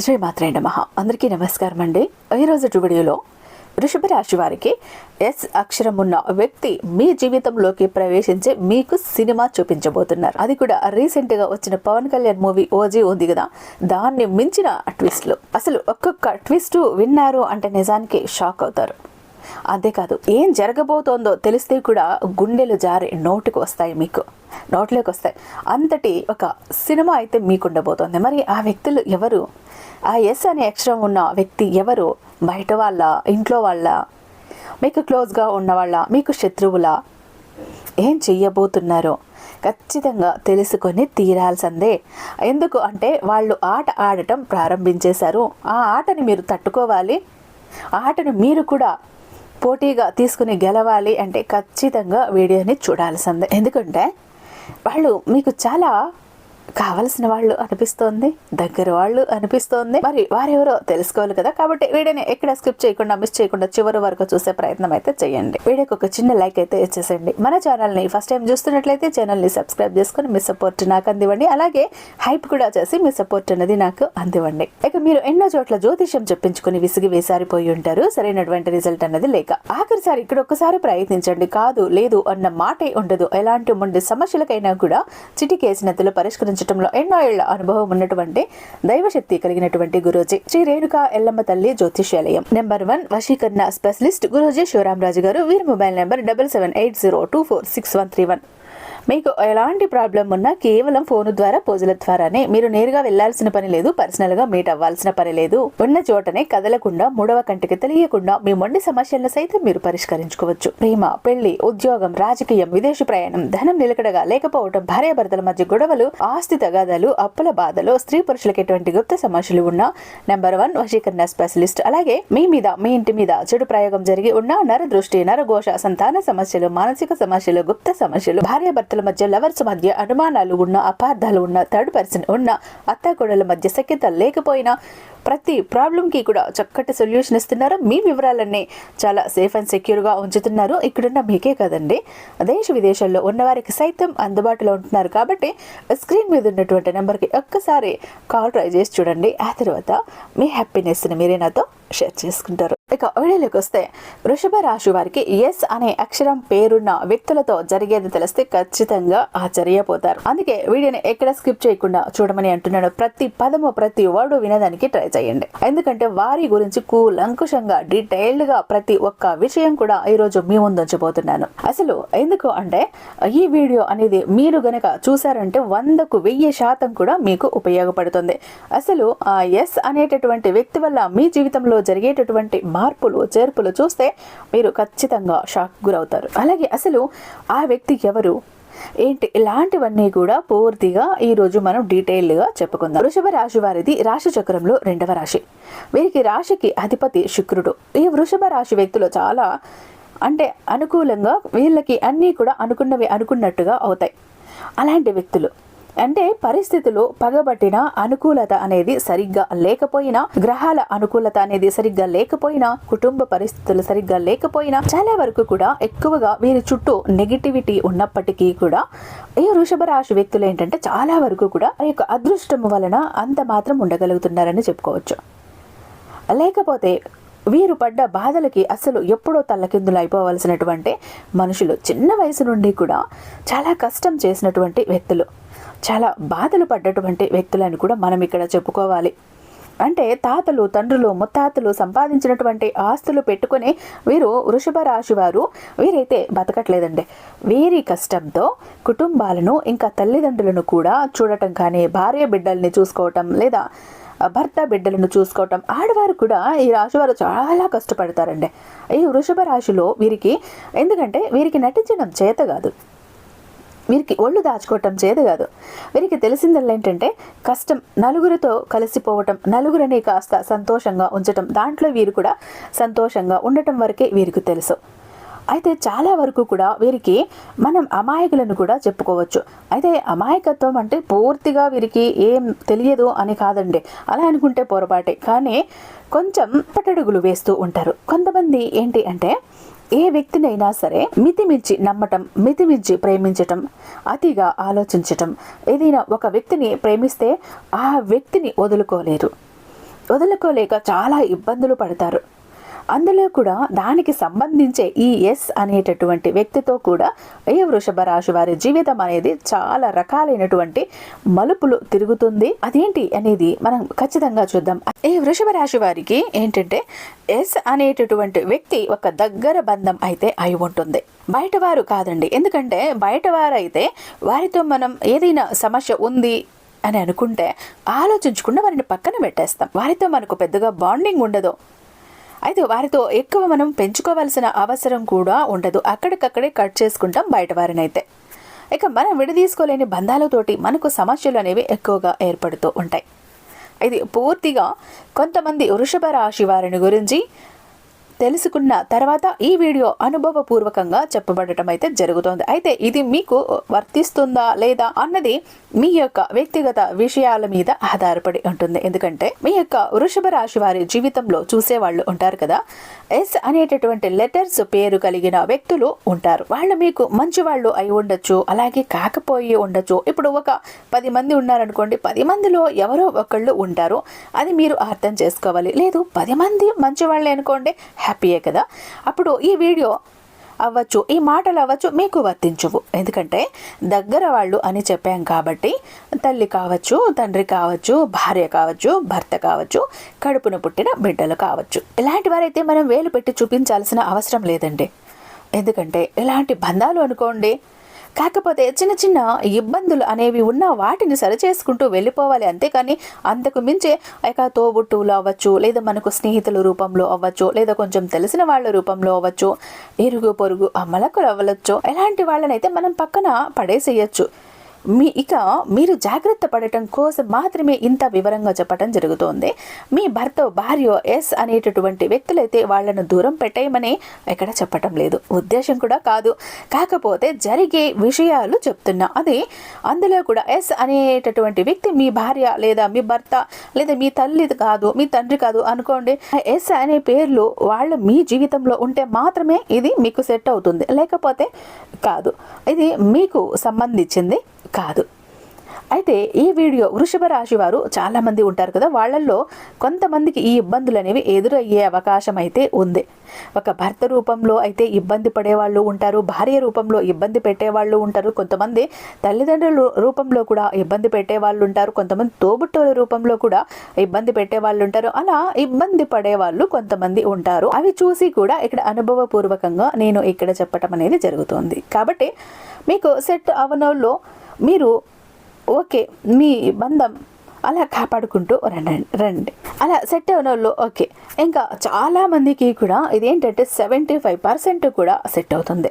శ్రీ మాత్రే నమ. అందరికీ నమస్కారం అండి. ఈరోజు వీడియోలో వృషభ రాశి వారికి ఎస్ అక్షరం ఉన్న వ్యక్తి మీ జీవితంలోకి ప్రవేశించి మీకు సినిమా చూపించబోతున్నారు. అది కూడా రీసెంట్గా వచ్చిన పవన్ కళ్యాణ్ మూవీ ఓజీ ఉంది కదా. దాన్ని మించిన ట్విస్ట్లు అసలు ఒక్కొక్క ట్విస్ట్ విన్నారు అంటే నిజానికి షాక్ అవుతారు. అంతేకాదు ఏం జరగబోతోందో తెలిస్తే కూడా గుండెలు జారి నోటికి వస్తాయి మీకు. నోట్లోకి వస్తాయి. అంతటి ఒక సినిమా అయితే మీకు ఉండబోతోంది మరి ఆ వ్యక్తులు ఎవరు? ఆ ఎస్ అనే అక్షరం ఉన్న వ్యక్తి ఎవరు? బయట వాళ్ళ ఇంట్లో వాళ్ళ? మీకు క్లోజ్గా ఉన్న వాళ్ళ మీకు శత్రువుల? ఏం చెయ్యబోతున్నారో? ఖచ్చితంగా తెలుసుకొని తీరాల్సిందే. ఎందుకు అంటే వాళ్ళు ఆట ఆడటం ప్రారంభించేశారు. ఆ ఆటని మీరు తట్టుకోవాలి. ఆ ఆటను మీరు కూడా పోటీగా తీసుకుని గెలవాలి అంటే ఖచ్చితంగా వీడియోని చూడాల్సిందే. ఎందుకంటే వాళ్ళు మీకు చాలా కావలసిన వాళ్ళు అనిపిస్తోంది దగ్గర వాళ్ళు అనిపిస్తోంది. మరి వారెవరో తెలుసుకోవాలి కదా. కాబట్టి వీడియోని ఎక్కడ స్కిప్ చేయకుండా మిస్ చేయకుండా చివరి వరకు చూసే ప్రయత్నం అయితే చేయండి. వీడియోకి ఒక చిన్న లైక్ అయితే ఇచ్చేసండి మన ఛానల్ని ఫస్ట్ టైం చూస్తున్నట్లయితే ఛానల్ని సబ్స్క్రైబ్ చేసుకుని మీ సపోర్ట్ నాకు అందివ్వండి. అలాగే హైప్ కూడా చేసి మీ సపోర్ట్ అనేది నాకు అందివ్వండి. ఇక మీరు ఎన్నో చోట్ల జ్యోతిష్యం చెప్పించుకుని విసిగి వేసారిపోయి ఉంటారు. సరైనటువంటి రిజల్ట్ అనేది లేక. ఆఖరిసారి ఇక్కడ ఒక్కసారి ప్రయత్నించండి. కాదు లేదు అన్న మాటే ఉండదు. ఎలాంటి మొండి సమస్యలకైనా కూడా చిటికేసినతులు అందించడంలో ఎన్నో ఏళ్ళ అనుభవం ఉన్నటువంటి దైవశక్తి కలిగినటువంటి గురూజీ శ్రీ రేణుక ఎల్లమ్మ తల్లి జ్యోతిష్యాలయం. నెంబర్ వన్ వశీకరణ స్పెషలిస్ట్ గురూజీ శివరామరాజు గారు. వీరి mobile number double seven eight zero two four six one three one. మీకు ఎలాంటి ప్రాబ్లం ఉన్నా కేవలం ఫోన్ ద్వారా పోజుల ద్వారానే మీరు నేరుగా వెళ్ళాల్సిన పని లేదు పర్సనల్గా మీట్ అవ్వాల్సిన పని లేదు. ఉన్న చోటనే కదలకుండా మూడవ కంటికి తెలియకుండా మీ మొండి సమస్యలను సైతం మీరు పరిష్కరించుకోవచ్చు. ప్రేమ పెళ్ళి ఉద్యోగం రాజకీయం విదేశీ ప్రయాణం ధనం నిలకడగా లేకపోవడం భార్యాభర్తల మధ్య గొడవలు ఆస్తి తగాదాలు అప్పుల బాధలు స్త్రీ పురుషులకు ఎటువంటి గుప్త సమస్యలు ఉన్నా నెంబర్ వన్ వశీకరణ స్పెషలిస్ట్ అలాగే మీ మీద మీ ఇంటి మీద చెడు ప్రయోగం జరిగి ఉన్న నర దృష్టి నరఘోష సంతాన సమస్యలు మానసిక సమస్యలు గుప్త సమస్యలు భార్యాభర్తల మధ్య లవర్స్ మధ్య అనుమానాలు ఉన్న అపార్థాలు ఉన్న థర్డ్ పర్సన్ ఉన్న అత్తాకోడల మధ్య సఖ్యత లేకపోయినా ప్రతి ప్రాబ్లంకి కూడా చక్కటి సొల్యూషన్ ఇస్తున్నారు. మీ వివరాలన్నీ చాలా సేఫ్ అండ్ సెక్యూర్గా ఉంచుతున్నారు. ఇక్కడున్న మీకే కదండి. దేశ విదేశాల్లో ఉన్నవారికి సైతం అందుబాటులో ఉంటున్నారు. కాబట్టి స్క్రీన్ మీద ఉన్నటువంటి నెంబర్కి ఒక్కసారి కాల్ ట్రై చేసి చూడండి. ఆ తర్వాత మీ హ్యాపీనెస్ని మీరే నాతో షేర్ చేసుకుంటారు. ఇక వీడియోలోకి వస్తే వృషభ రాశి వారికి ఎస్ అనే అక్షరం పేరున్న వ్యక్తులతో జరిగేది తెలిస్తే ఖచ్చితంగా ఆశ్చర్యపోతారు. అందుకే వీడియోని ఎక్కడ స్కిప్ చేయకుండా చూడమని అంటున్నాను. ప్రతి పదము ప్రతి వర్డ్ వినడానికి ట్రై చేయండి. ఎందుకంటే వారి గురించి కూలంకుషంగా డీటెయిల్డ్గా ప్రతి ఒక్క విషయం కూడా ఈ రోజు మీ ముందుంచబోతున్నాను అసలు ఎందుకు అంటే ఈ వీడియో అనేది మీరు గనక చూసారంటే వందకు వెయ్యి శాతం కూడా మీకు ఉపయోగపడుతుంది. అసలు ఆ ఎస్ అనేటటువంటి వ్యక్తి వల్ల మీ జీవితంలో జరిగేటటువంటి మార్పులు చేర్పులు చూస్తే మీరు ఖచ్చితంగా షాక్ గురవుతారు. అలాగే అసలు ఆ వ్యక్తి ఎవరు? ఏంటి? ఇలాంటివన్నీ కూడా పూర్తిగా ఈ రోజు మనం డీటెయిల్డ్గా చెప్పుకుందాం. వృషభ రాశి వారిది రాశి చక్రంలో రెండవ రాశి. వీరికి రాశికి అధిపతి శుక్రుడు. ఈ వృషభ రాశి వ్యక్తులు చాలా అంటే అనుకూలంగా వీళ్ళకి అన్నీ కూడా అనుకున్నవి అనుకున్నట్టుగా అవుతాయి. అలాంటి వ్యక్తులు. అంటే పరిస్థితులు పగబట్టిన అనుకూలత అనేది సరిగ్గా లేకపోయినా గ్రహాల అనుకూలత అనేది సరిగ్గా లేకపోయినా కుటుంబ పరిస్థితులు సరిగ్గా లేకపోయినా చాలా వరకు కూడా ఎక్కువగా వీరి చుట్టూ నెగిటివిటీ ఉన్నప్పటికీ కూడా ఈ వృషభ రాశి వ్యక్తులు ఏంటంటే చాలా వరకు కూడా ఆ యొక్క అదృష్టం వలన అంత మాత్రం ఉండగలుగుతున్నారని చెప్పుకోవచ్చు. లేకపోతే వీరు పడ్డ బాధలకి అసలు ఎప్పుడో తల్లకిందులు అయిపోవలసినటువంటి మనుషులు చిన్న వయసు నుండి కూడా చాలా కష్టం చేసినటువంటి వ్యక్తులు. చాలా బాధలు పడ్డటువంటి వ్యక్తులని కూడా మనం ఇక్కడ చెప్పుకోవాలి. అంటే తాతలు తండ్రులు ముత్తాతలు సంపాదించినటువంటి ఆస్తులు పెట్టుకుని వీరు వృషభ రాశి వారు వీరైతే బతకట్లేదండి. వీరి కష్టంతో కుటుంబాలను ఇంకా తల్లిదండ్రులను కూడా చూడటం కానీ భార్య బిడ్డల్ని చూసుకోవటం లేదా భర్త బిడ్డలను చూసుకోవటం ఆడవారు కూడా ఈ రాశి వారు చాలా కష్టపడతారండి. ఈ వృషభ రాశిలో వీరికి ఎందుకంటే వీరికి నటించడం చేత కాదు. వీరికి ఒళ్ళు దాచుకోవటం చేదు కాదు. వీరికి తెలిసిందల్లా ఏంటంటే కష్టం నలుగురితో కలిసిపోవటం నలుగురిని కాస్త సంతోషంగా ఉంచటం దాంట్లో వీరు కూడా సంతోషంగా ఉండటం వరకే వీరికి తెలుసు. అయితే చాలా వరకు కూడా వీరికి మనం అమాయకులను కూడా చెప్పుకోవచ్చు. అయితే అమాయకత్వం అంటే పూర్తిగా వీరికి ఏం తెలియదు అని కాదండి. అలా అనుకుంటే పొరపాటే. కానీ కొంచెం పట్టడుగులు వేస్తూ ఉంటారు. కొంతమంది ఏంటి అంటే ఏ వ్యక్తినైనా సరే మితిమించి నమ్మటం మితిమించి ప్రేమించటం అతిగా ఆలోచించటం ఏదైనా ఒక వ్యక్తిని ప్రేమిస్తే ఆ వ్యక్తిని వదులుకోలేరు. వదులుకోలేక చాలా ఇబ్బందులు పడతారు. అందులో కూడా దానికి సంబంధించే ఈ ఎస్ అనేటటువంటి వ్యక్తితో కూడా ఏ వృషభ రాశి వారి జీవితం అనేది చాలా రకాలైనటువంటి మలుపులు తిరుగుతుంది. అదేంటి అనేది మనం ఖచ్చితంగా చూద్దాం. ఈ వృషభ రాశి వారికి ఏంటంటే ఎస్ అనేటటువంటి వ్యక్తి ఒక దగ్గర బంధం అయితే అయి ఉంటుంది. బయటవారు కాదండి. ఎందుకంటే బయటవారైతే వారితో మనం ఏదైనా సమస్య ఉంది అని అనుకుంటే ఆలోచించకుండా వారిని పక్కన పెట్టేస్తాం. వారితో మనకు పెద్దగా బాండింగ్ ఉండదు. అయితే వారితో ఎక్కువ మనం పెంచుకోవాల్సిన అవసరం కూడా ఉండదు. అక్కడికక్కడే కట్ చేసుకుంటాం బయట వారినైతే. ఇక మనం విడదీసుకోలేని బంధాలతోటి మనకు సమస్యలు అనేవి ఎక్కువగా ఏర్పడుతూ ఉంటాయి. ఇది పూర్తిగా కొంతమంది వృషభ రాశి వారిని గురించి తెలుసుకున్న తర్వాత ఈ వీడియో అనుభవపూర్వకంగా చెప్పబడటం అయితే జరుగుతోంది. అయితే ఇది మీకు వర్తిస్తుందా లేదా అన్నది మీ యొక్క వ్యక్తిగత విషయాల మీద ఆధారపడి ఉంటుంది. ఎందుకంటే మీ యొక్క వృషభ రాశి వారి జీవితంలో చూసేవాళ్ళు ఉంటారు కదా. ఎస్ అనేటటువంటి లెటర్స్ పేరు కలిగిన వ్యక్తులు ఉంటారు. వాళ్ళు మీకు మంచి వాళ్ళు అయి ఉండొచ్చు అలాగే కాకపోయి ఉండొచ్చు. ఇప్పుడు ఒక పది మంది ఉన్నారనుకోండి పది మందిలో ఎవరో ఒకళ్ళు ఉంటారు. అది మీరు అర్థం చేసుకోవాలి. లేదు పది మంది మంచి వాళ్ళే అనుకోండి హ్యాపీయే కదా. అప్పుడు ఈ వీడియో అవ్వచ్చు ఈ మాటలు అవ్వచ్చు మీకు వర్తించవు. ఎందుకంటే దగ్గర వాళ్ళు అని చెప్పాం కాబట్టి తల్లి కావచ్చు తండ్రి కావచ్చు భార్య కావచ్చు భర్త కావచ్చు కడుపున పుట్టిన బిడ్డలు కావచ్చు. ఇలాంటి వారైతే మనం వేలు పెట్టి చూపించాల్సిన అవసరం లేదండి. ఎందుకంటే ఇలాంటి బంధాలు అనుకోండి కాకపోతే చిన్న చిన్న ఇబ్బందులు అనేవి ఉన్న వాటిని సరిచేసుకుంటూ వెళ్ళిపోవాలి. అంతేకాని అంతకు మించే ఇక తోబుట్టువులు అవ్వచ్చు లేదా మనకు స్నేహితుల రూపంలో అవ్వచ్చు లేదా కొంచెం తెలిసిన వాళ్ళ రూపంలో అవ్వచ్చు ఇరుగు పొరుగు అమ్మలకులు అవ్వచ్చు ఎలాంటి వాళ్ళనైతే మనం పక్కన పడేసేయచ్చు. మీ ఇక మీరు జాగ్రత్త పడటం కోసం మాత్రమే ఇంత వివరంగా చెప్పడం జరుగుతోంది. మీ భర్త భార్య ఎస్ అనేటటువంటి వ్యక్తులైతే వాళ్ళను దూరం పెట్టేయమని ఎక్కడ చెప్పటం లేదు. ఉద్దేశం కూడా కాదు. కాకపోతే జరిగే విషయాలు చెప్తున్నా. అది అందులో కూడా ఎస్ అనేటటువంటి వ్యక్తి మీ భార్య లేదా మీ భర్త లేదా మీ తల్లి కాదు మీ తండ్రి కాదు అనుకోండి. ఎస్ అనే పేర్లు వాళ్ళు మీ జీవితంలో ఉంటే మాత్రమే ఇది మీకు సెట్ అవుతుంది. లేకపోతే కాదు. ఇది మీకు సంబంధించింది. కాదు. అయితే ఈ వీడియో వృషభ రాశి వారు చాలామంది ఉంటారు కదా వాళ్ళల్లో కొంతమందికి ఈ ఇబ్బందులు అనేవి ఎదురయ్యే అవకాశం అయితే ఉంది. ఒక భర్త రూపంలో అయితే ఇబ్బంది పడేవాళ్ళు ఉంటారు భార్య రూపంలో ఇబ్బంది పెట్టేవాళ్ళు ఉంటారు కొంతమంది తల్లిదండ్రుల రూపంలో కూడా ఇబ్బంది పెట్టేవాళ్ళు ఉంటారు కొంతమంది తోబుట్టుల రూపంలో కూడా ఇబ్బంది పెట్టేవాళ్ళు ఉంటారు అలా ఇబ్బంది పడేవాళ్ళు కొంతమంది ఉంటారు. అవి చూసి కూడా ఇక్కడ అనుభవపూర్వకంగా నేను ఇక్కడ చెప్పటం అనేది జరుగుతుంది. కాబట్టి మీకు సెట్ అవనోళ్ళు మీరు ఓకే మీ బంధం అలా కాపాడుకుంటూ రండి రండి. అలా సెట్ అయిన వాళ్ళు ఓకే. ఇంకా చాలామందికి కూడా ఇదేంటంటే సెవెంటీ ఫైవ్ పర్సెంట్ కూడా సెట్ అవుతుంది.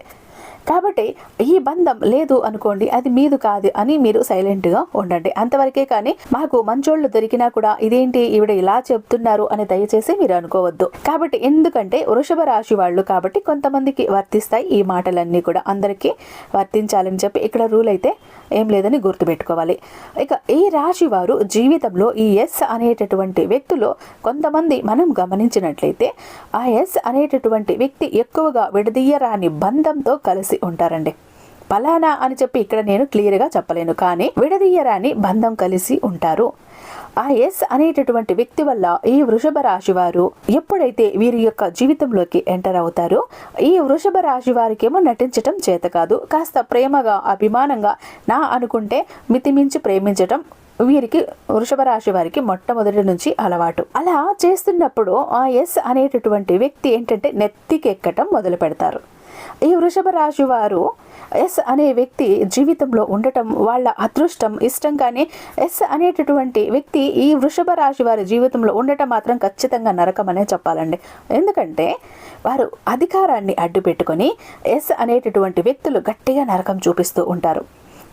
కాబట్టి ఈ బంధం లేదు అనుకోండి అది మీదు కాదు అని మీరు సైలెంట్గా ఉండండి. అంతవరకే కానీ మాకు మంచోళ్ళు దొరికినా కూడా ఇదేంటి ఈవిడ ఇలా చెప్తున్నారు అని దయచేసి మీరు అనుకోవద్దు. కాబట్టి ఎందుకంటే వృషభ రాశి వాళ్ళు కాబట్టి కొంతమందికి వర్తిస్తాయి ఈ మాటలన్నీ కూడా. అందరికీ వర్తించాలని చెప్పి ఇక్కడ రూల్ అయితే ఏం లేదని గుర్తుపెట్టుకోవాలి. ఇక ఈ రాశి వారు జీవితంలో ఈ ఎస్ అనేటటువంటి వ్యక్తులు కొంతమంది మనం గమనించినట్లయితే ఆ ఎస్ అనేటటువంటి వ్యక్తి ఎక్కువగా విడదీయరాని బంధంతో కలిసి ఉంటారండి. పలానా అని చెప్పి ఇక్కడ నేను క్లియర్గా చెప్పలేను. కానీ విడదీయరాని బంధం కలిసి ఉంటారు. ఆ ఎస్ అనేటటువంటి వ్యక్తి వల్ల ఈ వృషభ రాశి వారు ఎప్పుడైతే వీరి యొక్క జీవితంలోకి ఎంటర్ అవుతారో ఈ వృషభ రాశి వారికి ఏమో నటించటం చేత కాదు. కాస్త ప్రేమగా అభిమానంగా నా అనుకుంటే మితిమించి ప్రేమించటం వీరికి వృషభ రాశి వారికి మొట్టమొదటి నుంచి అలవాటు. అలా చేస్తున్నప్పుడు ఆ ఎస్ అనేటటువంటి వ్యక్తి ఏంటంటే నెత్తికెక్కటం మొదలు పెడతారు ఈ వృషభ రాశి వారు ఎస్ అనే వ్యక్తి జీవితంలో ఉండటం వాళ్ళ అదృష్టం ఇష్టం కానీ ఎస్ అనేటటువంటి వ్యక్తి ఈ వృషభ రాశి వారి జీవితంలో ఉండటం మాత్రం ఖచ్చితంగా నరకం అనే చెప్పాలండి. ఎందుకంటే వారు అధికారాన్ని అడ్డు పెట్టుకొని ఎస్ అనేటటువంటి వ్యక్తులు గట్టిగా నరకం చూపిస్తూ ఉంటారు.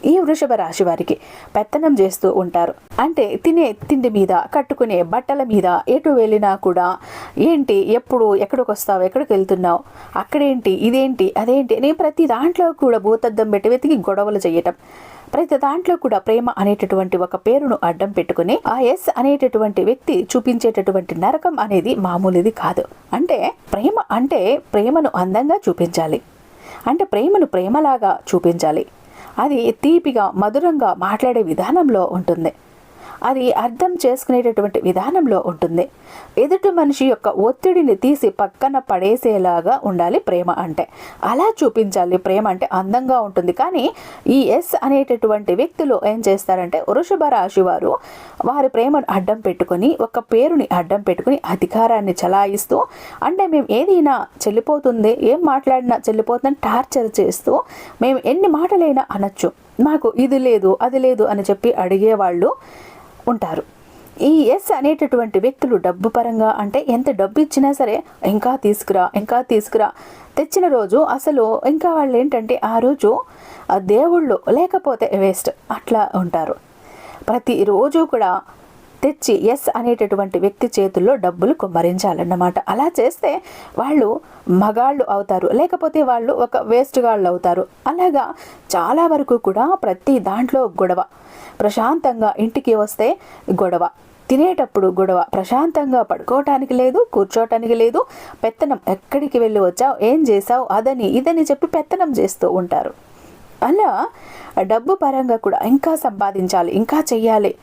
ఈ వృషభ రాశి వారికి పెత్తనం చేస్తూ ఉంటారు. అంటే తినే తిండి మీద కట్టుకునే బట్టల మీద ఎటు వెళ్ళినా కూడా ఏంటి ఎప్పుడు ఎక్కడికి వస్తావు ఎక్కడికి వెళ్తున్నావు అక్కడేంటి ఇదేంటి అదేంటి నేను ప్రతి దాంట్లో కూడా భూతద్దం పెట్టి వెతికి గొడవలు చేయటం. ప్రతి దాంట్లో కూడా ప్రేమ అనేటటువంటి ఒక పేరును అడ్డం పెట్టుకుని ఆ ఎస్ అనేటటువంటి వ్యక్తి చూపించేటటువంటి నరకం అనేది మామూలుది కాదు. అంటే ప్రేమ అంటే ప్రేమను అందంగా చూపించాలి. అంటే ప్రేమను ప్రేమలాగా చూపించాలి. అది తీపిగా మధురంగా మాట్లాడే విధానంలో ఉంటుంది. అది అర్థం చేసుకునేటటువంటి విధానంలో ఉంటుంది. ఎదుటి మనిషి యొక్క ఒత్తిడిని తీసి పక్కన పడేసేలాగా ఉండాలి ప్రేమ అంటే. అలా చూపించాలి ప్రేమ అంటే అందంగా ఉంటుంది. కానీ ఈ ఎస్ అనేటటువంటి వ్యక్తులు ఏం చేస్తారంటే వృషభ రాశి వారు వారి ప్రేమను అడ్డం పెట్టుకొని ఒక పేరుని అడ్డం పెట్టుకుని అధికారాన్ని చలాయిస్తూ అంటే మేము ఏదైనా చెల్లిపోతుంది ఏం మాట్లాడినా చెల్లిపోతుందని టార్చర్ చేస్తూ మేము ఎన్ని మాటలైనా అనొచ్చు. మాకు ఇది లేదు అది లేదు అని చెప్పి అడిగేవాళ్ళు ఉంటారు ఈ ఎస్ అనేటటువంటి వ్యక్తులు డబ్బు పరంగా అంటే ఎంత డబ్బు ఇచ్చినా సరే ఇంకా తీసుకురా ఇంకా తీసుకురా. తెచ్చిన రోజు అసలు ఇంకా వాళ్ళు ఏంటంటే ఆ రోజు ఆ దేవుళ్ళు లేకపోతే వేస్ట్. అట్లా ఉంటారు. ప్రతిరోజు కూడా తెచ్చి ఎస్ అనేటటువంటి వ్యక్తి చేతుల్లో డబ్బులు కుమ్మరించాలన్నమాట. అలా చేస్తే వాళ్ళు మగాళ్ళు అవుతారు లేకపోతే వాళ్ళు ఒక వేస్ట్ గాళ్ళు అవుతారు. అలాగా చాలా వరకు కూడా ప్రతి దాంట్లో గొడవ. ప్రశాంతంగా ఇంటికి వస్తే గొడవ. తినేటప్పుడు గొడవ. ప్రశాంతంగా పడుకోవటానికి లేదు కూర్చోటానికి లేదు. పెత్తనం ఎక్కడికి వెళ్ళి వచ్చావు ఏం చేసావు అదని ఇదని చెప్పి పెత్తనం చేస్తూ ఉంటారు. అలా డబ్బు పరంగా కూడా ఇంకా సంపాదించాలి ఇంకా చెయ్యాలి.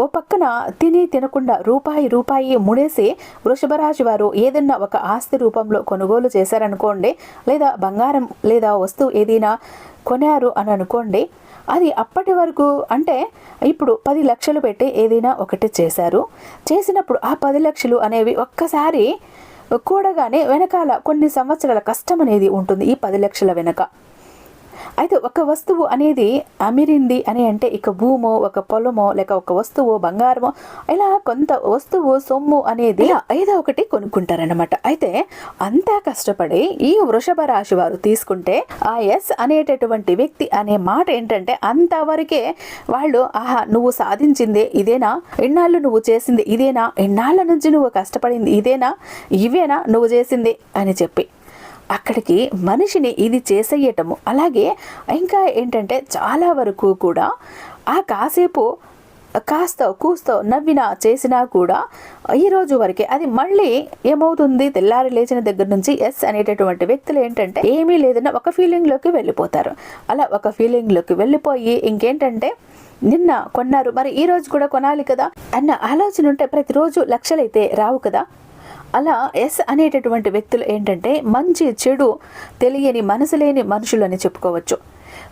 ఓ పక్కన తిని తినకుండా రూపాయి రూపాయి ముడేసి వృషభరాశి వారు ఏదన్నా ఒక ఆస్తి రూపంలో కొనుగోలు చేశారనుకోండి లేదా బంగారం లేదా వస్తువు ఏదైనా కొనారు అని అనుకోండి అది అప్పటి వరకు అంటే ఇప్పుడు పది లక్షలు పెట్టి ఏదైనా ఒకటి చేశారు. చేసినప్పుడు ఆ పది లక్షలు అనేవి ఒక్కసారి కూడగానే వెనకాల కొన్ని సంవత్సరాల కష్టం అనేది ఉంటుంది ఈ పది లక్షల వెనక. అయితే ఒక వస్తువు అనేది అమిరింది అని అంటే ఇక భూమో ఒక పొలమో లేక ఒక వస్తువు బంగారమో ఇలా కొంత వస్తువు సొమ్ము అనేది ఏదో ఒకటి కొనుక్కుంటారనమాట అయితే అంతా కష్టపడి ఈ వృషభ రాశి వారు తీసుకుంటే ఆ ఎస్ అనేటటువంటి వ్యక్తి అనే మాట ఏంటంటే అంతవరకే వాళ్ళు ఆహా నువ్వు సాధించింది ఇదేనా? ఎన్నాళ్ళు నువ్వు చేసింది ఇదేనా? ఎన్నాళ్ళ నుంచి నువ్వు కష్టపడింది ఇదేనా? ఇవేనా నువ్వు చేసింది? అని చెప్పి అక్కడికి మనిషిని ఇది చేసేయటము. అలాగే ఇంకా ఏంటంటే చాలా వరకు కూడా ఆ కాసేపు కాస్త కూస్తో నవ్వినా చేసినా కూడా ఈ రోజు వరకే అది మళ్ళీ ఏమవుతుంది? తెల్లారి లేచిన దగ్గర నుంచి ఎస్ అనేటటువంటి వ్యక్తులు ఏంటంటే ఏమీ లేదన్న ఒక ఫీలింగ్లోకి వెళ్ళిపోతారు. అలా ఒక ఫీలింగ్లోకి వెళ్ళిపోయి ఇంకేంటంటే నిన్న కొన్నారు. మరి ఈ రోజు కూడా కొనాలి కదా? అన్న ఆలోచన ఉంటే ప్రతిరోజు లక్షలైతే రావు కదా? అలా ఎస్ అనేటటువంటి వ్యక్తులు ఏంటంటే మంచి చెడు తెలియని మనసు లేని మనుషులు అని చెప్పుకోవచ్చు.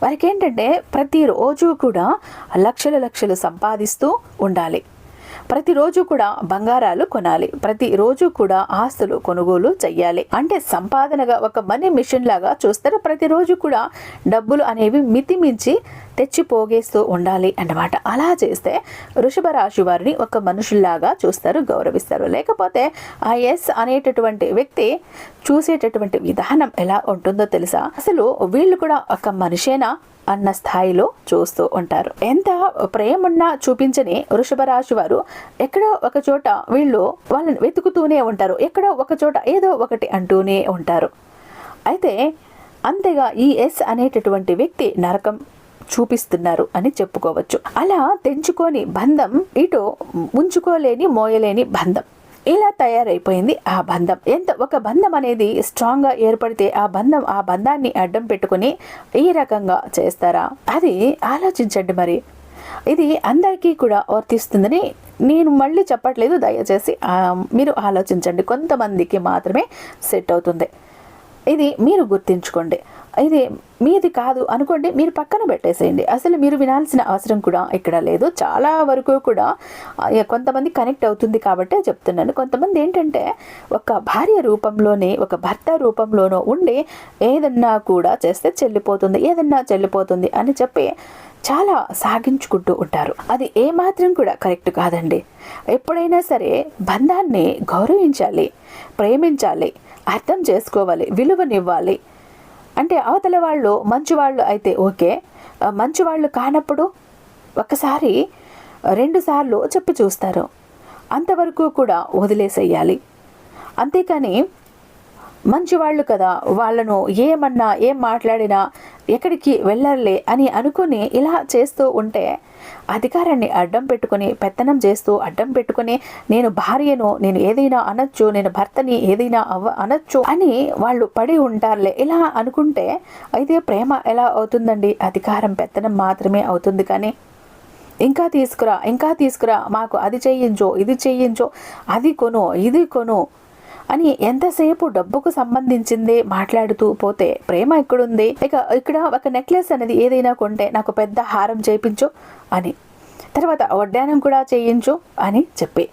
వారికి ఏంటంటే ప్రతిరోజు కూడా లక్షల లక్షలు సంపాదిస్తూ ఉండాలి. ప్రతిరోజు కూడా బంగారాలు కొనాలి. ప్రతిరోజు కూడా ఆస్తులు కొనుగోలు చెయ్యాలి. అంటే సంపాదనగా ఒక మనీ మిషన్ లాగా చూస్తారు. ప్రతిరోజు కూడా డబ్బులు అనేవి మితిమించి తెచ్చి పోగేస్తూ ఉండాలి అన్నమాట. అలా చేస్తే వృషభ రాశి వారిని ఒక మనుషుల్లాగా చూస్తారు గౌరవిస్తారు. లేకపోతే ఆ ఎస్ అనేటటువంటి వ్యక్తి చూసేటటువంటి విధానం ఎలా ఉంటుందో తెలుసా? అసలు వీళ్ళు కూడా ఒక మనిషేనా అన్న స్థాయిలో చూస్తూ ఉంటారు. ఎంత ప్రేమన్నా చూపించని వృషభ రాశి వారు ఎక్కడో ఒక చోట వీళ్ళు వాళ్ళని వెతుకుతూనే ఉంటారు. ఎక్కడో ఒక చోట ఏదో ఒకటి అంటూనే ఉంటారు. అయితే అంతేగా ఈ ఎస్ అనేటటువంటి వ్యక్తి నరకం చూపిస్తున్నారు అని చెప్పుకోవచ్చు. అలా తెంచుకొని బంధం ఇటు ఉంచుకోలేని మోయలేని బంధం. ఇలా తయారైపోయింది ఆ బంధం? ఎంత ఒక బంధం అనేది స్ట్రాంగ్గా ఏర్పడితే ఆ బంధం ఆ బంధాన్ని అడ్డం పెట్టుకుని ఈ రకంగా చేస్తారా? అది ఆలోచించండి మరి. ఇది అందరికీ కూడా వర్తిస్తుందని నేను మళ్ళీ చెప్పట్లేదు. దయచేసి మీరు ఆలోచించండి. కొంతమందికి మాత్రమే సెట్ అవుతుంది. ఇది మీరు గుర్తించుకోండి. ఇది మీది కాదు అనుకోండి మీరు పక్కన పెట్టేసేయండి. అసలు మీరు వినాల్సిన అవసరం కూడా ఇక్కడ లేదు. చాలా వరకు కూడా కొంతమంది కనెక్ట్ అవుతుంది కాబట్టే చెప్తున్నాను. కొంతమంది ఏంటంటే ఒక భార్య రూపంలోనే ఒక భర్త రూపంలోనో ఉండి ఏదన్నా కూడా చేస్తే చెల్లిపోతుంది ఏదన్నా చెల్లిపోతుంది అని చెప్పి చాలా సాగించుకుంటూ ఉంటారు. అది ఏమాత్రం కూడా కరెక్ట్ కాదండి. ఎప్పుడైనా సరే బంధాన్ని గౌరవించాలి ప్రేమించాలి. అర్థం చేసుకోవాలి విలువనివ్వాలి. అంటే అవతల వాళ్ళు మంచి వాళ్ళు అయితే ఓకే. మంచివాళ్ళు మంచి వాళ్ళు కానప్పుడు ఒకసారి రెండుసార్లు చెప్పి చూస్తారు. అంతవరకు కూడా వదిలేసేయాలి. అంతేకాని మంచివాళ్ళు కదా వాళ్ళను ఏమన్నా ఏం మాట్లాడినా ఎక్కడికి వెళ్ళర్లే అని అనుకుని ఇలా చేస్తూ ఉంటే అధికారాన్ని అడ్డం పెట్టుకుని పెత్తనం చేస్తూ అడ్డం పెట్టుకుని నేను భార్యను నేను ఏదైనా అనొచ్చు నేను భర్తని ఏదైనా అవ అనొచ్చు అని వాళ్ళు పడి ఉంటారులే. ఇలా అనుకుంటే అయితే ప్రేమ ఎలా అవుతుందండి? అధికారం పెత్తనం మాత్రమే అవుతుంది కానీ ఇంకా తీసుకురా ఇంకా తీసుకురా మాకు అది చేయించో ఇది చేయించో అది కొను ఇది కొను అని ఎంతసేపు డబ్బుకు సంబంధించిందే మాట్లాడుతూ పోతే ప్రేమ ఎక్కడుంది? ఇక ఇక్కడ ఒక నెక్లెస్ అనేది ఏదైనా కొంటే నాకు పెద్ద హారం చేయించు అని. తర్వాత వడ్డానం కూడా చేయించు అని చెప్పి.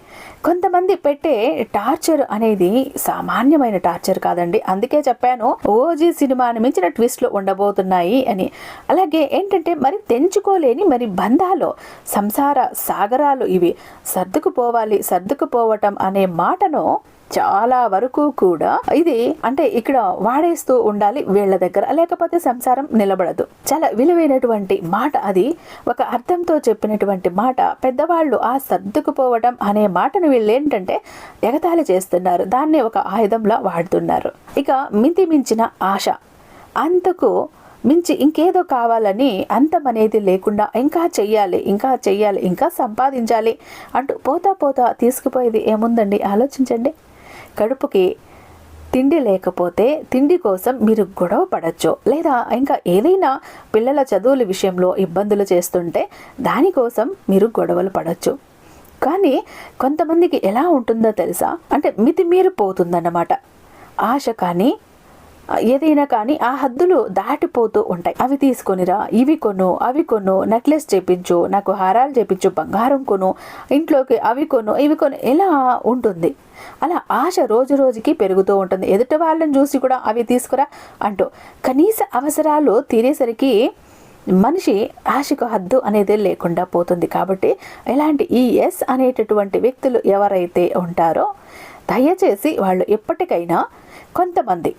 కొంతమంది పెట్టే టార్చర్ అనేది సామాన్యమైన టార్చర్ కాదండి. అందుకే చెప్పాను ఓజీ సినిమాని మించిన ట్విస్ట్లు ఉండబోతున్నాయి అని. అలాగే ఏంటంటే మరి తెంచుకోలేని మరి బంధాలు సంసార సాగరాలు ఇవి. సర్దుకుపోవాలి సర్దుకుపోవటం అనే మాటను చాలా వరకు కూడా ఇది అంటే ఇక్కడ వాడేస్తూ ఉండాలి వీళ్ళ దగ్గర. లేకపోతే సంసారం నిలబడదు. చాలా విలువైనటువంటి మాట అది. ఒక అర్థంతో చెప్పినటువంటి మాట. పెద్దవాళ్ళు ఆ సర్దుకుపోవడం అనే మాటను వీళ్ళు ఏంటంటే ఎగతాళి చేస్తున్నారు. దాన్ని ఒక ఆయుధంలా వాడుతున్నారు. ఇక మింతి మించిన ఆశ. అంతకు మించి ఇంకేదో కావాలని అంతం అనేది లేకుండా ఇంకా చెయ్యాలి ఇంకా చెయ్యాలి ఇంకా సంపాదించాలి అంటూ పోతా పోతా తీసుకుపోయేది ఏముందండి? ఆలోచించండి. కడుపుకి తిండి లేకపోతే తిండి కోసం మీరు గొడవ పడచ్చు. లేదా ఇంకా ఏదైనా పిల్లల చదువుల విషయంలో ఇబ్బందులు చేస్తుంటే దానికోసం మీరు గొడవలు పడచ్చు. కానీ కొంతమందికి ఎలా ఉంటుందో తెలుసా? అంటే మితిమీరి పోతుందన్నమాట ఆశ కానీ ఏదైనా కానీ ఆ హద్దులు దాటిపోతూ ఉంటాయి. అవి తీసుకొనిరా ఇవి కొను అవి కొను నెక్లెస్ చేపించు నాకు హారాలు చేపించు బంగారం కొను ఇంట్లోకి అవి కొను ఇవి కొను ఎలా ఉంటుంది. అలా ఆశ రోజు రోజుకి పెరుగుతూ ఉంటుంది. ఎదుటి వాళ్ళని చూసి కూడా అవి తీసుకురా అంటూ కనీస అవసరాలు తీరేసరికి మనిషి ఆశకు హద్దు అనేది లేకుండా పోతుంది కాబట్టి ఇలాంటి ఈ ఎస్ అనేటటువంటి వ్యక్తులు ఎవరైతే ఉంటారో దయచేసి వాళ్ళు ఎప్పటికైనా కొంతమంది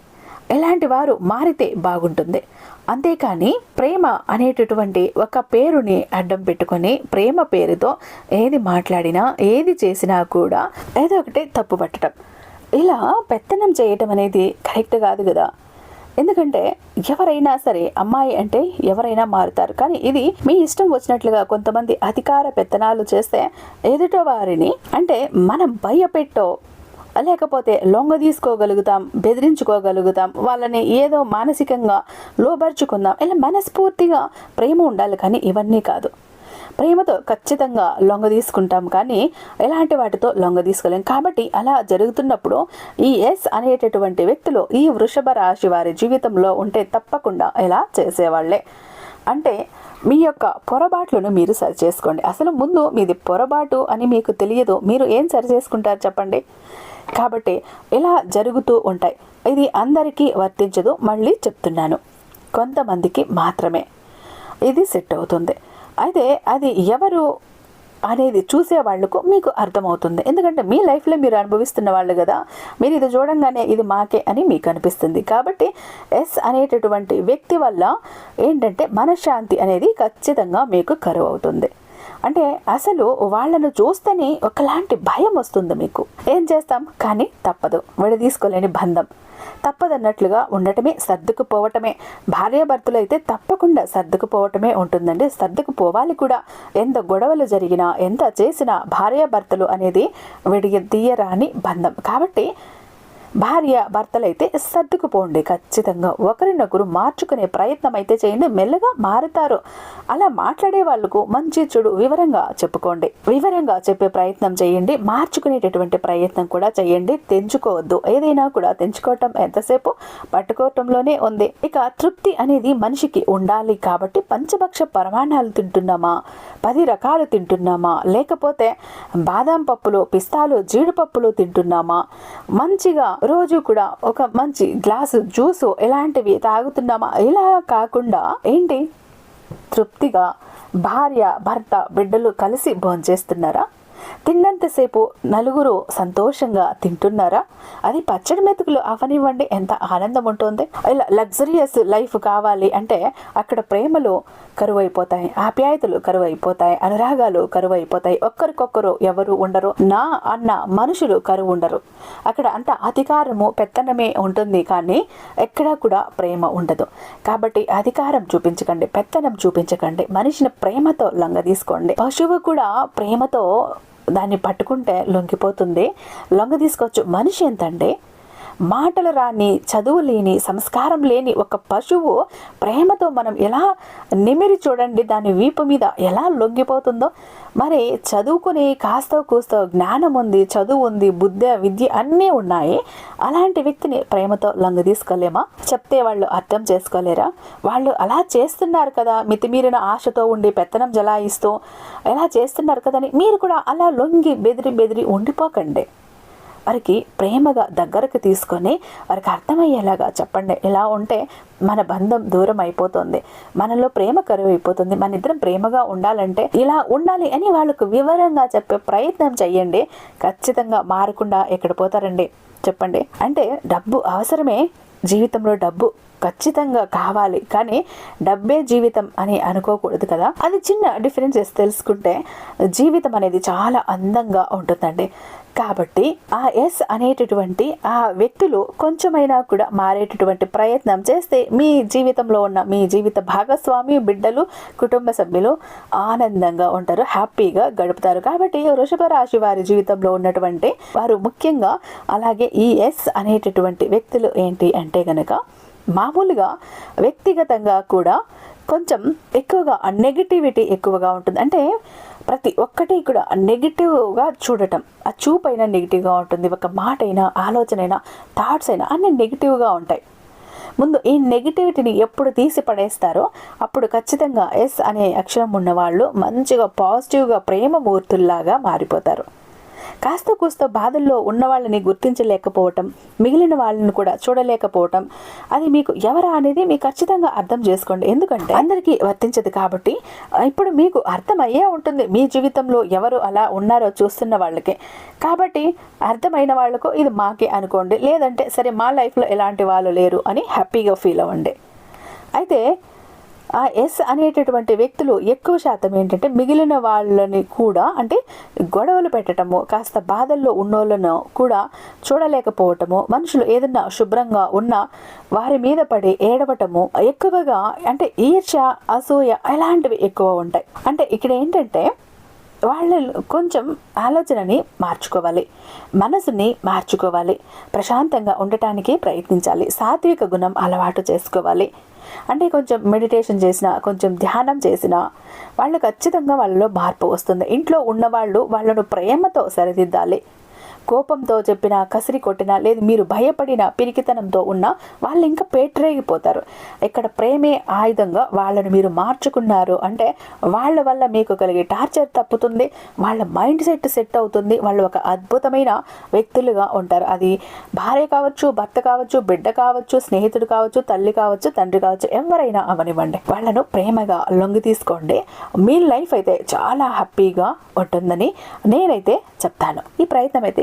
ఎలాంటి వారు మారితే బాగుంటుంది. అంతేకాని ప్రేమ అనేటటువంటి ఒక పేరుని అడ్డం పెట్టుకొని ప్రేమ పేరుతో ఏది మాట్లాడినా ఏది చేసినా కూడా ఏదో ఒకటి తప్పు పట్టడం. ఇలా పెత్తనం చేయటం అనేది కరెక్ట్ కాదు కదా. ఎందుకంటే ఎవరైనా సరే అమ్మాయి అంటే ఎవరైనా మారుతారు. కానీ ఇది మీ ఇష్టం వచ్చినట్లుగా కొంతమంది అధికార పెత్తనాలు చేస్తే ఎదుట వారిని అంటే మనం భయపెట్టో లేకపోతే లొంగ తీసుకోగలుగుతాం బెదిరించుకోగలుగుతాం వాళ్ళని ఏదో మానసికంగా లోబరుచుకుందాం ఇలా మనస్ఫూర్తిగా ప్రేమ ఉండాలి. కానీ ఇవన్నీ కాదు. ప్రేమతో ఖచ్చితంగా లొంగ తీసుకుంటాం కానీ ఎలాంటి వాటితో లొంగ తీసుకోలేం. కాబట్టి అలా జరుగుతున్నప్పుడు ఈ ఎస్ అనేటటువంటి వ్యక్తులు ఈ వృషభ రాశి వారి జీవితంలో ఉంటే తప్పకుండా ఇలా చేసేవాళ్ళే? అంటే మీ యొక్క పొరపాట్లను మీరు సరి చేసుకోండి. అసలు ముందు మీది పొరపాటు అని మీకు తెలియదు. మీరు ఏం సరి చేసుకుంటారు చెప్పండి? కాబట్టి ఇలా జరుగుతూ ఉంటాయి. ఇది అందరికీ వర్తించదు. మళ్ళీ చెప్తున్నాను. కొంతమందికి మాత్రమే. ఇది సెట్ అవుతుంది. అయితే అది ఎవరు అనేది చూసే వాళ్ళకు మీకు అర్థమవుతుంది. ఎందుకంటే మీ లైఫ్లో మీరు అనుభవిస్తున్న వాళ్ళు కదా మీరు ఇది చూడంగానే ఇది మాకే అని మీకు అనిపిస్తుంది. కాబట్టి ఎస్ అనేటటువంటి వ్యక్తి వల్ల ఏంటంటే మనశ్శాంతి అనేది ఖచ్చితంగా మీకు కరువు అవుతుంది అంటే అసలు వాళ్ళను చూస్తేనే ఒకలాంటి భయం వస్తుంది మీకు. ఏం చేస్తాం? కానీ తప్పదు. విడదీసుకోలేని బంధం. తప్పదన్నట్లుగా ఉండటమే సర్దుకుపోవటమే. భార్యాభర్తలు అయితే తప్పకుండా సర్దుకుపోవటమే ఉంటుందండి. సర్దుకుపోవాలి కూడా. ఎంత గొడవలు జరిగినా ఎంత చేసినా భార్యాభర్తలు అనేది విడియ తీయరాని బంధం. కాబట్టి భార్య భర్తలైతే సర్దుకుపోండి. ఖచ్చితంగా ఒకరినొకరు మార్చుకునే ప్రయత్నం అయితే చేయండి. మెల్లగా మారుతారు. అలా మాట్లాడే వాళ్ళకు మంచి చెడు వివరంగా చెప్పుకోండి. వివరంగా చెప్పే ప్రయత్నం చేయండి. మార్చుకునేటటువంటి ప్రయత్నం కూడా చేయండి. తెంచుకోవద్దు. ఏదైనా కూడా తెంచుకోవటం ఎంతసేపు? పట్టుకోవటంలోనే ఉంది. ఇక తృప్తి అనేది మనిషికి ఉండాలి కాబట్టి పంచభక్ష పరమాణాలు తింటున్నామా? పది రకాలు తింటున్నామా? లేకపోతే బాదం పప్పులు పిస్తాలు జీడిపప్పులు తింటున్నామా? మంచిగా రోజు కూడా ఒక మంచి గ్లాసు జ్యూసు ఎలాంటివి తాగుతున్నామా? ఇలా కాకుండా ఏంటి? తృప్తిగా భార్య భర్త బిడ్డలు కలిసి భోంచేస్తున్నారా? తిన్నంతసేపు నలుగురు సంతోషంగా తింటున్నారా? అది పచ్చడి మెతుకులు అవనివ్వండి ఎంత ఆనందం ఉంటుంది ఇలా లగ్జరియస్ లైఫ్ కావాలి అంటే అక్కడ ప్రేమలు కరువైపోతాయి ఆప్యాయతలు కరువైపోతాయి అనురాగాలు కరువైపోతాయి. ఒక్కరికొక్కరు ఎవరు ఉండరు నా అన్న మనుషులు కరువు ఉండరు. అక్కడ అంత అధికారము పెత్తనమే ఉంటుంది కానీ ఎక్కడా కూడా ప్రేమ ఉండదు. కాబట్టి అధికారం చూపించకండి పెత్తనం చూపించకండి మనిషిని ప్రేమతో లంగ తీసుకోండి పశువు కూడా ప్రేమతో దాన్ని పట్టుకుంటే లొంగిపోతుంది. లొంగ తీసుకోవచ్చు. మనిషి ఎంతంటే మాటలు రాని చదువు లేని సంస్కారం లేని ఒక పశువు ప్రేమతో మనం ఎలా నిమిరి చూడండి దాని వీపు మీద ఎలా లొంగిపోతుందో. మరి చదువుకుని కాస్తో కూస్తో జ్ఞానం ఉంది చదువు ఉంది బుద్ధి విద్య అన్నీ ఉన్నాయి. అలాంటి వ్యక్తిని ప్రేమతో లొంగ తీసుకోలేమా? చెప్తే వాళ్ళు అర్థం చేసుకోలేరా? వాళ్ళు అలా చేస్తున్నారు కదా మితిమీరిన ఆశతో ఉండి పెత్తనం జలాయిస్తూ ఎలా చేస్తున్నారు కదని మీరు కూడా అలా లొంగి బెదిరి బెదిరి ఉండిపోకండి. వారికి ప్రేమగా దగ్గరకు తీసుకొని వారికి అర్థమయ్యేలాగా చెప్పండి. ఇలా ఉంటే మన బంధం దూరం అయిపోతుంది. మనలో ప్రేమ కరువు అయిపోతుంది మన ఇద్దరం ప్రేమగా ఉండాలంటే ఇలా ఉండాలి అని వాళ్ళకు వివరంగా చెప్పే ప్రయత్నం చెయ్యండి ఖచ్చితంగా మారకుండా ఎక్కడ పోతారండి? చెప్పండి. అంటే డబ్బు అవసరమే. జీవితంలో డబ్బు ఖచ్చితంగా కావాలి. కానీ డబ్బే జీవితం అని అనుకోకూడదు కదా? అది చిన్న డిఫరెన్సెస్ తెలుసుకుంటే జీవితం అనేది చాలా అందంగా ఉంటుందండి. కాబట్టి ఆ ఎస్ అనేటటువంటి ఆ వ్యక్తులు కొంచెమైనా కూడా మారేటటువంటి ప్రయత్నం చేస్తే మీ జీవితంలో ఉన్న మీ జీవిత భాగస్వామి బిడ్డలు కుటుంబ సభ్యులు ఆనందంగా ఉంటారు హ్యాపీగా గడుపుతారు. కాబట్టి వృషభ రాశి వారి జీవితంలో ఉన్నటువంటి వారు ముఖ్యంగా అలాగే ఈ ఎస్ అనేటటువంటి వ్యక్తులు ఏంటి అంటే గనక మామూలుగా వ్యక్తిగతంగా కూడా కొంచెం ఎక్కువగా నెగిటివిటీ ఎక్కువగా ఉంటుంది. అంటే ప్రతి ఒక్కటి కూడా నెగిటివ్గా చూడటం. ఆ చూపు అయినా నెగిటివ్గా ఉంటుంది ఒక మాట అయినా ఆలోచన అయినా థాట్స్ అయినా అన్నీ నెగిటివ్గా ఉంటాయి. ముందు ఈ నెగిటివిటీని ఎప్పుడు తీసి పడేస్తారో అప్పుడు ఖచ్చితంగా ఎస్ అనే అక్షరం ఉన్నవాళ్ళు మంచిగా పాజిటివ్గా ప్రేమమూర్తుల్లాగా మారిపోతారు. కాస్త కూస్త బాధల్లో ఉన్న వాళ్ళని గుర్తించలేకపోవటం మిగిలిన వాళ్ళని కూడా చూడలేకపోవటం అది మీకు ఎవరా అనేది మీకు ఖచ్చితంగా అర్థం చేసుకోండి. ఎందుకంటే అందరికీ వర్తించదు కాబట్టి ఇప్పుడు మీకు అర్థమయ్యే ఉంటుంది మీ జీవితంలో ఎవరు అలా ఉన్నారో చూస్తున్న వాళ్ళకి. కాబట్టి అర్థమైన వాళ్ళకు ఇది మాకే అనుకోండి. లేదంటే సరే మా లైఫ్లో ఎలాంటి వాళ్ళు లేరు అని హ్యాపీగా ఫీల్ అవ్వండి. అయితే ఆ ఎస్ అనేటటువంటి వ్యక్తులు ఎక్కువ శాతం ఏంటంటే మిగిలిన వాళ్ళని కూడా అంటే గొడవలు పెట్టడము కాస్త బాధల్లో ఉన్నోళ్ళను కూడా చూడలేకపోవటము మనుషులు ఏదన్నా శుభ్రంగా ఉన్నా వారి మీద పడి ఏడవటము ఎక్కువగా అంటే ఈర్ష అసూయ అలాంటివి ఎక్కువ ఉంటాయి. అంటే ఇక్కడ ఏంటంటే వాళ్ళ కొంచెం ఆలోచనని మార్చుకోవాలి మనసుని మార్చుకోవాలి ప్రశాంతంగా ఉండటానికి ప్రయత్నించాలి సాత్విక గుణం అలవాటు చేసుకోవాలి. అంటే కొంచెం మెడిటేషన్ చేసిన కొంచెం ధ్యానం చేసిన వాళ్ళు ఖచ్చితంగా వాళ్ళలో మార్పు వస్తుంది. ఇంట్లో ఉన్నవాళ్ళు వాళ్ళను ప్రేమతో సరిదిద్దాలి. కోపంతో చెప్పిన కసిరి కొట్టినా లేదు మీరు భయపడిన పిరికితనంతో ఉన్న వాళ్ళు ఇంకా పేట్రేగిపోతారు. ఇక్కడ ప్రేమే ఆయుధంగా వాళ్ళను మీరు మార్చుకున్నారు అంటే వాళ్ళ వల్ల మీకు కలిగే టార్చర్ తప్పుతుంది వాళ్ళ మైండ్ సెట్ సెట్ అవుతుంది వాళ్ళు ఒక అద్భుతమైన వ్యక్తులుగా ఉంటారు. అది భార్య కావచ్చు భర్త కావచ్చు బిడ్డ కావచ్చు స్నేహితుడు కావచ్చు తల్లి కావచ్చు తండ్రి కావచ్చు ఎవరైనా అవనివ్వండి. వాళ్ళను ప్రేమగా లొంగి తీసుకోండి. మీ లైఫ్ అయితే చాలా హ్యాపీగా ఉంటుందని నేనైతే చెప్తాను. ఈ ప్రయత్నం అయితే